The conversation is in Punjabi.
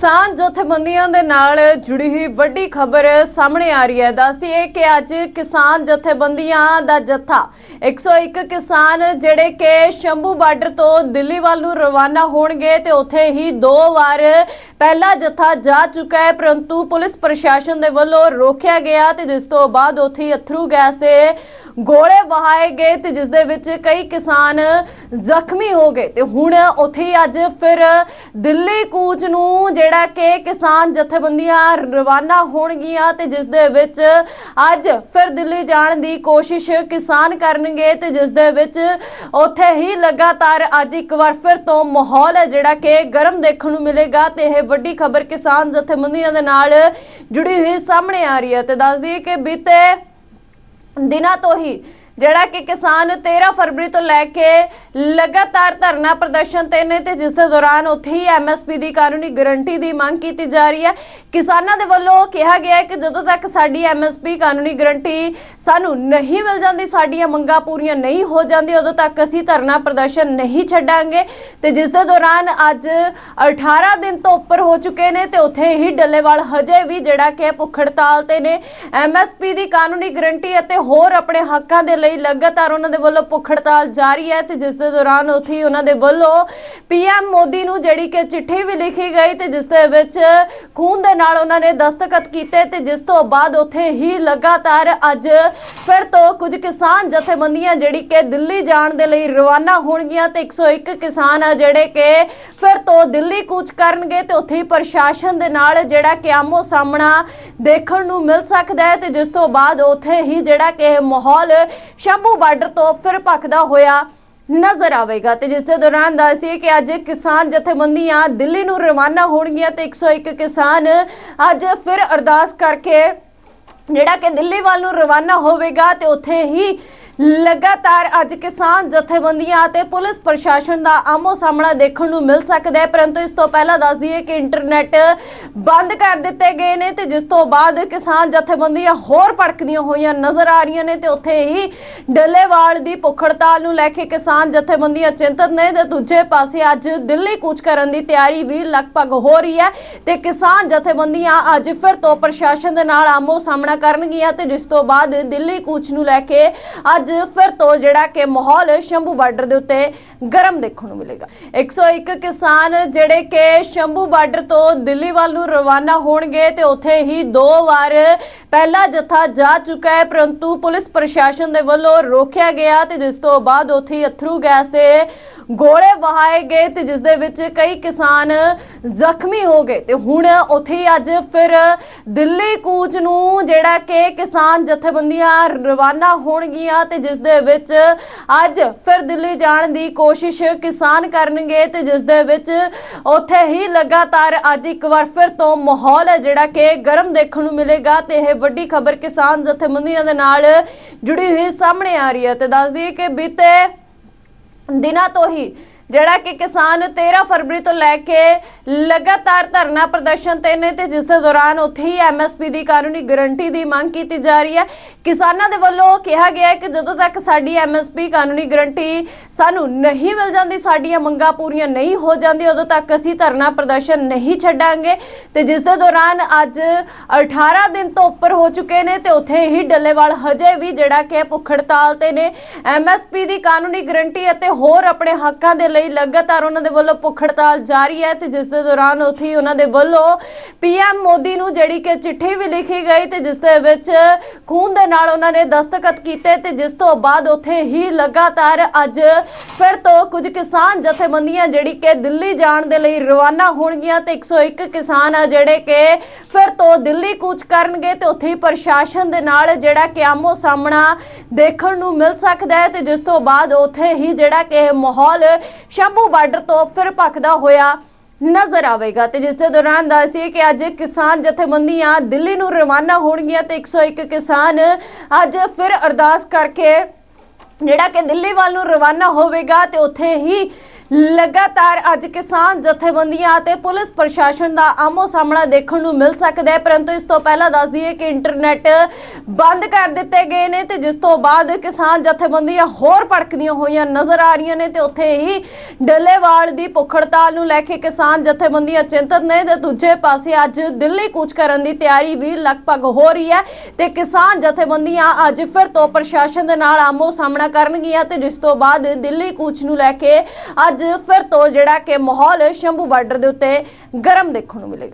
ਕਿਸਾਨ ਜਥੇਬੰਦੀਆਂ ਦੇ ਨਾਲ ਜੁੜੀ ਹੋਈ ਵੱਡੀ ਖਬਰ ਸਾਹਮਣੇ ਆ ਰਹੀ ਹੈ। ਦੱਸਦੀ ਹੈ ਕਿ ਅੱਜ ਕਿਸਾਨ ਜਥੇਬੰਦੀਆਂ ਦਾ ਜੱਥਾ 101 ਕਿਸਾਨ ਜਿਹੜੇ ਕਿ ਸ਼ੰਭੂ ਬਾਰਡਰ ਤੋਂ ਦਿੱਲੀ ਵੱਲ ਨੂੰ ਰਵਾਨਾ ਹੋਣਗੇ ਤੇ ਉੱਥੇ ਹੀ ਦੋ ਵਾਰ ਪਹਿਲਾ ਜੱਥਾ ਜਾ ਚੁੱਕਾ ਹੈ, ਪਰੰਤੂ ਪੁਲਿਸ ਪ੍ਰਸ਼ਾਸਨ ਦੇ ਵੱਲੋਂ ਰੋਕਿਆ ਗਿਆ ਤੇ ਜਿਸ ਤੋਂ ਬਾਅਦ ਉੱਥੇ ਹੀ ਅਥਰੂ ਗੈਸ ਦੇ ਗੋਲੇ ਵਹਾਏ ਗਏ ਤੇ ਜਿਸ ਦੇ ਵਿੱਚ ਕਈ ਕਿਸਾਨ ਜ਼ਖਮੀ ਹੋ ਗਏ। ਤੇ ਹੁਣ ਉੱਥੇ ਹੀ ਅੱਜ ਫਿਰ ਦਿੱਲੀ ਕੂਚ ਨੂੰ ਜਿਹੜੇ ਕਿ ਕਿਸਾਨ ਜਥੇਬੰਦੀਆਂ ਰਵਾਨਾ ਹੋਣਗੀਆਂ ਤੇ ਜਿਸ ਦੇ ਵਿੱਚ ਅੱਜ ਫਿਰ ਦਿੱਲੀ ਜਾਣ ਦੀ ਕੋਸ਼ਿਸ਼ ਕਿਸਾਨ ਕਰਨਗੇ ਤੇ ਜਿਸ ਦੇ ਵਿੱਚ ਉੱਥੇ ਹੀ ਲਗਾਤਾਰ ਅੱਜ ਇੱਕ ਵਾਰ ਫਿਰ ਤੋਂ ਮਾਹੌਲ ਹੈ ਜਿਹੜਾ ਕਿ ਗਰਮ ਦੇਖਣ ਨੂੰ ਮਿਲੇਗਾ ਤੇ ਇਹ ਵੱਡੀ ਖਬਰ ਕਿਸਾਨ ਜਥੇਬੰਦੀਆਂ ਦੇ ਨਾਲ ਜੁੜੀ ਹੋਈ ਸਾਹਮਣੇ ਆ ਰਹੀ ਹੈ ਤੇ ਦੱਸ ਦਈਏ ਕਿ ਬੀਤੇ ਦਿਨਾਂ ਤੋਂ ਹੀ ਜਿਹੜਾ ਕਿ ਕਿਸਾਨ 13 ਫਰਵਰੀ ਤੋਂ ਲੈ ਕੇ ਲਗਾਤਾਰ ਧਰਨਾ ਪ੍ਰਦਰਸ਼ਨ ਤੇ ਨੇ ਤੇ ਜਿਸ ਦੇ ਦੌਰਾਨ ਉੱਥੇ ਹੀ ਐਮਐਸਪੀ ਦੀ ਕਾਨੂੰਨੀ ਗਾਰੰਟੀ ਦੀ ਮੰਗ ਕੀਤੀ ਜਾ ਰਹੀ ਹੈ। ਕਿਸਾਨਾਂ ਦੇ ਵੱਲੋਂ ਕਿਹਾ ਗਿਆ ਹੈ ਕਿ ਜਦੋਂ ਤੱਕ ਸਾਡੀ ਐਮਐਸਪੀ ਕਾਨੂੰਨੀ ਗਾਰੰਟੀ ਸਾਨੂੰ ਨਹੀਂ ਮਿਲ ਜਾਂਦੀ, ਸਾਡੀਆਂ ਮੰਗਾਂ ਪੂਰੀਆਂ ਨਹੀਂ ਹੋ ਜਾਂਦੀ ਉਦੋਂ ਤੱਕ ਅਸੀਂ ਧਰਨਾ ਪ੍ਰਦਰਸ਼ਨ ਨਹੀਂ ਛੱਡਾਂਗੇ। ਤੇ ਜਿਸ ਦੇ ਦੌਰਾਨ ਅੱਜ 18 ਦਿਨ ਤੋਂ ਉੱਪਰ ਹੋ ਚੁੱਕੇ ਨੇ ਤੇ ਉੱਥੇ ਹੀ ਡੱਲੇਵਾਲ ਹਜੇ ਵੀ ਜਿਹੜਾ ਕਿ ਭੁੱਖ ਹੜਤਾਲ ਤੇ ਨੇ। ਐਮਐਸਪੀ ਦੀ ਕਾਨੂੰਨੀ ਗਾਰੰਟੀ ਅਤੇ ਹੋਰ ਆਪਣੇ ਹੱਕਾਂ ਦੇ ਲਈ ਲਗਾਤਾਰ ਉਹਨਾਂ ਦੇ ਵੱਲੋਂ ਭੁੱਖ ਹੜਤਾਲ ਜਾਰੀ ਹੈ ਤੇ ਜਿਸ ਦੇ ਦੌਰਾਨ ਉੱਥੇ ਹੀ ਉਹਨਾਂ ਦੇ ਵੱਲੋਂ ਪੀਐਮ ਮੋਦੀ ਨੂੰ ਜਿਹੜੀ ਕਿ ਚਿੱਠੀ ਵੀ ਲਿਖੀ ਗਈ ਤੇ ਜਿਸ ਦੇ ਵਿੱਚ ਖੂਨ ਦੇ ਨਾਲ ਉਹਨਾਂ ਨੇ ਦਸਤਖਤ ਕੀਤੇ ਤੇ ਜਿਸ ਤੋਂ ਬਾਅਦ ਉੱਥੇ ਹੀ ਲਗਾਤਾਰ ਅੱਜ ਫਿਰ ਤੋਂ ਕੁਝ ਕਿਸਾਨ ਜਥੇਬੰਦੀਆਂ ਜਿਹੜੀ ਕਿ ਦਿੱਲੀ ਜਾਣ ਦੇ ਲਈ ਰਵਾਨਾ ਹੋਣਗੀਆਂ ਤੇ 101 ਕਿਸਾਨ ਆ ਜਿਹੜੇ ਕਿ ਫਿਰ ਤੋਂ ਦਿੱਲੀ ਕੂਚ ਕਰਨਗੇ ਤੇ ਉੱਥੇ ਹੀ ਪ੍ਰਸ਼ਾਸਨ ਦੇ ਨਾਲ ਜਿਹੜਾ ਕਿ ਆਮੋ ਸਾਹਮਣਾ ਦੇਖਣ ਨੂੰ ਮਿਲ ਸਕਦਾ ਹੈ ਤੇ ਜਿਸ ਤੋਂ ਬਾਅਦ ਉੱਥੇ ਹੀ ਜਿਹੜਾ ਕਿ ਮਾਹੌਲ ਸ਼ੰਭੂ ਬਾਰਡਰ ਤੋਂ ਫਿਰ ਭਖਦਾ ਹੋਇਆ ਨਜ਼ਰ ਆਵੇਗਾ ਤੇ ਜਿਸ ਦੇ ਦੌਰਾਨ ਦੱਸਿਏ ਕਿ ਅੱਜ ਕਿਸਾਨ ਜਥੇਬੰਦੀਆਂ ਦਿੱਲੀ ਨੂੰ ਰਵਾਨਾ ਹੋਣਗੀਆਂ ਤੇ 101 ਕਿਸਾਨ ਅੱਜ ਫਿਰ ਅਰਦਾਸ ਕਰਕੇ ਜਿਹੜਾ ਕਿ ਦਿੱਲੀ ਵੱਲ ਨੂੰ ਰਵਾਨਾ ਹੋਵੇਗਾ ਤੇ ਉੱਥੇ ਹੀ ਲਗਾਤਾਰ ਅੱਜ ਕਿਸਾਨ ਜਥੇਬੰਦੀਆਂ ਅਤੇ ਪੁਲਿਸ ਪ੍ਰਸ਼ਾਸਨ ਦਾ ਆਮੋ ਸਾਹਮਣਾ ਦੇਖਣ ਨੂੰ ਮਿਲ ਸਕਦਾ ਹੈ। ਪਰੰਤੂ ਇਸ ਤੋਂ ਪਹਿਲਾਂ ਦੱਸ ਦਈਏ ਕਿ ਇੰਟਰਨੈਟ ਬੰਦ ਕਰ ਦਿੱਤੇ ਗਏ ਨੇ ਤੇ ਜਿਸ ਤੋਂ ਬਾਅਦ ਕਿਸਾਨ ਜਥੇਬੰਦੀਆਂ ਹੋਰ ਭੜਕਦੀਆਂ ਹੋਈਆਂ ਨਜ਼ਰ ਆ ਰਹੀਆਂ ਨੇ ਤੇ ਉੱਥੇ ਹੀ ਡੱਲੇਵਾਲ ਦੀ ਭੁੱਖ ਹੜਤਾਲ ਨੂੰ ਲੈ ਕੇ ਕਿਸਾਨ ਜਥੇਬੰਦੀਆਂ ਚਿੰਤਤ ਨੇ ਤੇ ਦੂਜੇ ਪਾਸੇ ਅੱਜ ਦਿੱਲੀ ਕੂਚ ਕਰਨ ਦੀ ਤਿਆਰੀ ਵੀ ਲਗਭਗ ਹੋ ਰਹੀ ਹੈ ਤੇ ਕਿਸਾਨ ਜਥੇਬੰਦੀਆਂ ਅੱਜ ਫਿਰ ਤੋਂ ਪ੍ਰਸ਼ਾਸਨ ਦੇ ਨਾਲ ਆਮੋ ਸਾਹਮਣਾ ਕਰਨਗੀਆਂ ਤੇ ਜਿਸ ਤੋਂ ਬਾਅਦ ਦਿੱਲੀ ਕੂਚ ਨੂੰ ਲੈ ਕੇ ਅੱਜ ਫਿਰ ਤੋਂ ਜਿਹੜਾ ਕਿ ਮਾਹੌਲ ਸ਼ੰਭੂ ਬਾਰਡਰ ਦੇ ਉੱਤੇ ਗਰਮ ਦੇਖਣ ਨੂੰ ਮਿਲੇਗਾ। 101 ਕਿਸਾਨ ਜਿਹੜੇ ਕਿ ਸ਼ੰਭੂ ਬਾਰਡਰ ਤੋਂ ਦਿੱਲੀ ਵੱਲ ਨੂੰ ਰਵਾਨਾ ਹੋਣਗੇ ਤੇ ਉੱਥੇ ਹੀ ਦੋ ਵਾਰ ਪਹਿਲਾ ਜਥਾ ਜਾ ਚੁੱਕਾ ਹੈ, ਪਰੰਤੂ ਪੁਲਿਸ ਪ੍ਰਸ਼ਾਸਨ ਦੇ ਵੱਲੋਂ ਰੋਕਿਆ ਗਿਆ ਤੇ ਜਿਸ ਤੋਂ ਬਾਅਦ ਉੱਥੇ ਅਥਰੂ ਗੈਸ ਦੇ ਗੋਲੇ ਵਹਾਏ ਗਏ ਤੇ ਜਿਸ ਦੇ ਵਿੱਚ ਕਈ ਕਿਸਾਨ ਜ਼ਖਮੀ ਹੋ ਗਏ ਤੇ ਹੁਣ ਉੱਥੇ ਹੀ ਅੱਜ ਫਿਰ ਦਿੱਲੀ ਕੂਚ ਨੂੰ ਜਿਹੜਾ ਕਿ ਕਿਸਾਨ ਜਥੇਬੰਦੀਆਂ ਰਵਾਨਾ ਹੋਣਗੀਆਂ ਤੇ ਜਿਸ ਦੇ ਵਿੱਚ ਅੱਜ ਫਿਰ ਦਿੱਲੀ ਜਾਣ ਦੀ ਕੋਸ਼ਿਸ਼ ਕਿਸਾਨ ਕਰਨਗੇ ਤੇ ਜਿਸ ਦੇ ਵਿੱਚ ਉੱਥੇ ਹੀ ਲਗਾਤਾਰ ਅੱਜ ਇੱਕ ਵਾਰ ਫਿਰ ਤੋਂ ਮਾਹੌਲ ਹੈ ਜਿਹੜਾ ਕਿ ਗਰਮ ਦੇਖਣ ਨੂੰ ਮਿਲੇਗਾ ਤੇ ਇਹ ਵੱਡੀ ਖਬਰ ਕਿਸਾਨ ਜਥੇਬੰਦੀਆਂ ਦੇ ਨਾਲ ਜੁੜੀ ਹੋਈ ਸਾਹਮਣੇ ਆ ਰਹੀ ਹੈ ਤੇ ਦੱਸ ਦਈਏ ਕਿ ਬੀਤੇ ਦਿਨਾਂ ਤੋਂ ਹੀ ਜਿਹੜਾ ਕਿ ਕਿਸਾਨ 13 ਫਰਵਰੀ ਤੋਂ ਲੈ ਕੇ ਲਗਾਤਾਰ ਧਰਨਾ ਪ੍ਰਦਰਸ਼ਨ ਤੇ ਨੇ ਤੇ ਜਿਸ ਦੇ ਦੌਰਾਨ ਉੱਥੇ ਹੀ ਐਮਐਸਪੀ ਦੀ ਕਾਨੂੰਨੀ ਗਾਰੰਟੀ ਦੀ ਮੰਗ ਕੀਤੀ ਜਾ ਰਹੀ ਹੈ। ਕਿਸਾਨਾਂ ਦੇ ਵੱਲੋਂ ਕਿਹਾ ਗਿਆ ਹੈ ਕਿ ਜਦੋਂ ਤੱਕ ਸਾਡੀ ਐਮਐਸਪੀ ਕਾਨੂੰਨੀ ਗਾਰੰਟੀ ਸਾਨੂੰ ਨਹੀਂ ਮਿਲ ਜਾਂਦੀ, ਸਾਡੀਆਂ ਮੰਗਾਂ ਪੂਰੀਆਂ ਨਹੀਂ ਹੋ ਜਾਂਦੀ ਉਦੋਂ ਤੱਕ ਅਸੀਂ ਧਰਨਾ ਪ੍ਰਦਰਸ਼ਨ ਨਹੀਂ ਛੱਡਾਂਗੇ। ਤੇ ਜਿਸ ਦੇ ਦੌਰਾਨ ਅੱਜ 18 ਦਿਨ ਤੋਂ ਉੱਪਰ ਹੋ ਚੁੱਕੇ ਨੇ ਤੇ ਉੱਥੇ ਹੀ ਡੱਲੇਵਾਲ ਹਜੇ ਵੀ ਜਿਹੜਾ ਕਿ ਭੁੱਖ ਹੜਤਾਲ ਤੇ ਨੇ। ਐਮਐਸਪੀ ਦੀ ਕਾਨੂੰਨੀ ਗਾਰੰਟੀ ਅਤੇ ਹੋਰ ਆਪਣੇ ਹੱਕਾਂ ਦੇ ਲਈ ਲਗਾਤਾਰ ਉਹਨਾਂ ਦੇ ਵੱਲੋਂ ਭੁੱਖ ਹੜਤਾਲ ਜਾਰੀ ਹੈ ਤੇ ਜਿਸ ਦੇ ਦੌਰਾਨ ਉੱਥੇ ਉਹਨਾਂ ਦੇ ਵੱਲੋਂ ਪੀਐਮ ਮੋਦੀ ਨੂੰ ਜਿਹੜੀ ਕਿ ਚਿੱਠੀ ਵੀ ਲਿਖੀ ਗਈ ਤੇ ਜਿਸ ਦੇ ਵਿੱਚ ਖੂਨ ਦੇ ਨਾਲ ਉਹਨਾਂ ਨੇ ਦਸਤਖਤ ਕੀਤੇ ਤੇ ਜਿਸ ਤੋਂ ਬਾਅਦ ਉੱਥੇ ਹੀ ਲਗਾਤਾਰ ਅੱਜ ਫਿਰ ਤੋਂ ਕੁਝ ਕਿਸਾਨ ਜਥੇਬੰਦੀਆਂ ਜਿਹੜੀ ਕਿ ਦਿੱਲੀ ਜਾਣ ਦੇ ਲਈ ਰਵਾਨਾ ਹੋਣਗੀਆਂ ਤੇ 101 ਕਿਸਾਨ ਆ ਜਿਹੜੇ ਕਿ ਫਿਰ ਤੋਂ ਦਿੱਲੀ ਕੂਚ ਕਰਨਗੇ ਤੇ ਉੱਥੇ ਹੀ ਪ੍ਰਸ਼ਾਸਨ ਦੇ ਨਾਲ ਜਿਹੜਾ ਕਿ ਆਮੋ ਸਾਹਮਣਾ ਦੇਖਣ ਨੂੰ ਮਿਲ ਸਕਦਾ ਹੈ ਤੇ ਜਿਸ ਤੋਂ ਬਾਅਦ ਉੱਥੇ ਹੀ ਜਿਹੜਾ ਕਿ ਇਹ ਮਾਹੌਲ ਸ਼ੰਭੂ ਬਾਰਡਰ ਤੋਂ ਫਿਰ ਭਖਦਾ ਹੋਇਆ ਨਜ਼ਰ ਆਵੇਗਾ। ਤੇ ਜਿਸ ਦੇ ਦੌਰਾਨ ਦੱਸਿਏ ਕਿ ਅੱਜ ਕਿਸਾਨ ਜਥੇਬੰਦੀਆਂ ਦਿੱਲੀ ਨੂੰ ਰਵਾਨਾ ਹੋਣਗੀਆਂ ਤੇ 101 ਕਿਸਾਨ ਅੱਜ ਫਿਰ ਅਰਦਾਸ ਕਰਕੇ ਜਿਹੜਾ ਕਿ ਦਿੱਲੀ ਵੱਲ ਨੂੰ ਰਵਾਨਾ ਹੋਵੇਗਾ ਤੇ ਉੱਥੇ ਹੀ ਲਗਾਤਾਰ ਅੱਜ ਕਿਸਾਨ ਜਥੇਬੰਦੀਆਂ ਅਤੇ ਪੁਲਿਸ ਪ੍ਰਸ਼ਾਸਨ ਦਾ ਆਮੋ ਸਾਹਮਣਾ ਦੇਖਣ ਨੂੰ ਮਿਲ ਸਕਦਾ ਹੈ। ਪਰੰਤੂ ਇਸ ਤੋਂ ਪਹਿਲਾਂ ਦੱਸ ਦਈਏ ਕਿ ਇੰਟਰਨੈਟ ਬੰਦ ਕਰ ਦਿੱਤੇ ਗਏ ਨੇ ਤੇ ਜਿਸ ਤੋਂ ਬਾਅਦ ਕਿਸਾਨ ਜਥੇਬੰਦੀਆਂ ਹੋਰ ਭੜਕਦੀਆਂ ਹੋਈਆਂ ਨਜ਼ਰ ਆ ਰਹੀਆਂ ਨੇ ਤੇ ਉੱਥੇ ਹੀ ਡੱਲੇਵਾਲ ਦੀ ਭੁੱਖ ਹੜਤਾਲ ਨੂੰ ਲੈ ਕੇ ਕਿਸਾਨ ਜਥੇਬੰਦੀਆਂ ਚਿੰਤਤ ਨੇ ਤੇ ਦੂਜੇ ਪਾਸੇ ਅੱਜ ਦਿੱਲੀ ਕੂਚ ਕਰਨ ਦੀ ਤਿਆਰੀ ਵੀ ਲਗਭਗ ਹੋ ਰਹੀ ਹੈ ਤੇ ਕਿਸਾਨ ਜਥੇਬੰਦੀਆਂ ਅੱਜ ਫਿਰ ਤੋਂ ਪ੍ਰਸ਼ਾਸਨ ਦੇ ਨਾਲ ਆਮੋ ਸਾਹਮਣਾ ਕਰਨਗੀਆਂ ਤੇ ਜਿਸ ਤੋਂ ਬਾਅਦ ਦਿੱਲੀ ਕੂਚ ਨੂੰ ਲੈ ਕੇ ਅੱਜ ਅੱਜ ਫਿਰ ਤੋਂ ਜਿਹੜਾ ਕਿ ਮਾਹੌਲ ਸ਼ੰਭੂ ਬਾਰਡਰ ਦੇ ਉੱਤੇ ਗਰਮ ਦੇਖਣ ਨੂੰ ਮਿਲੇਗਾ।